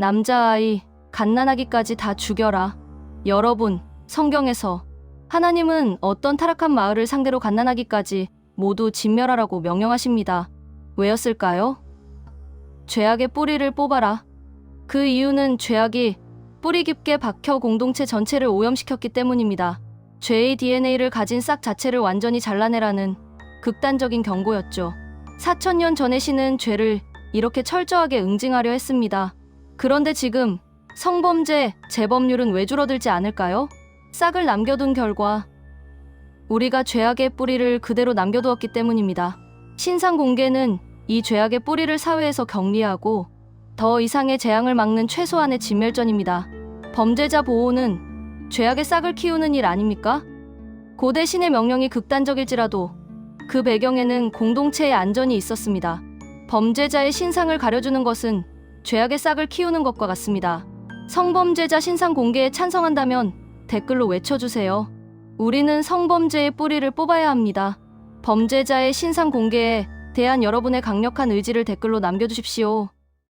남자아이, 갓난아기까지 다 죽여라. 여러분, 성경에서 하나님은 어떤 타락한 마을을 상대로 갓난아기까지 모두 진멸하라고 명령하십니다. 왜였을까요? 죄악의 뿌리를 뽑아라. 그 이유는 죄악이 뿌리 깊게 박혀 공동체 전체를 오염시켰기 때문입니다. 죄의 DNA를 가진 싹 자체를 완전히 잘라내라는 극단적인 경고였죠. 4천년 전의 신은 죄를 이렇게 철저하게 응징하려 했습니다. 그런데 지금 성범죄, 재범률은 왜 줄어들지 않을까요? 싹을 남겨둔 결과 우리가 죄악의 뿌리를 그대로 남겨두었기 때문입니다. 신상 공개는 이 죄악의 뿌리를 사회에서 격리하고 더 이상의 재앙을 막는 최소한의 진멸전입니다. 범죄자 보호는 죄악의 싹을 키우는 일 아닙니까? 고대 신의 명령이 극단적일지라도 그 배경에는 공동체의 안전이 있었습니다. 범죄자의 신상을 가려주는 것은 죄악의 싹을 키우는 것과 같습니다. 성범죄자 신상 공개에 찬성한다면 댓글로 외쳐주세요. 우리는 성범죄의 뿌리를 뽑아야 합니다. 범죄자의 신상 공개에 대한 여러분의 강력한 의지를 댓글로 남겨주십시오.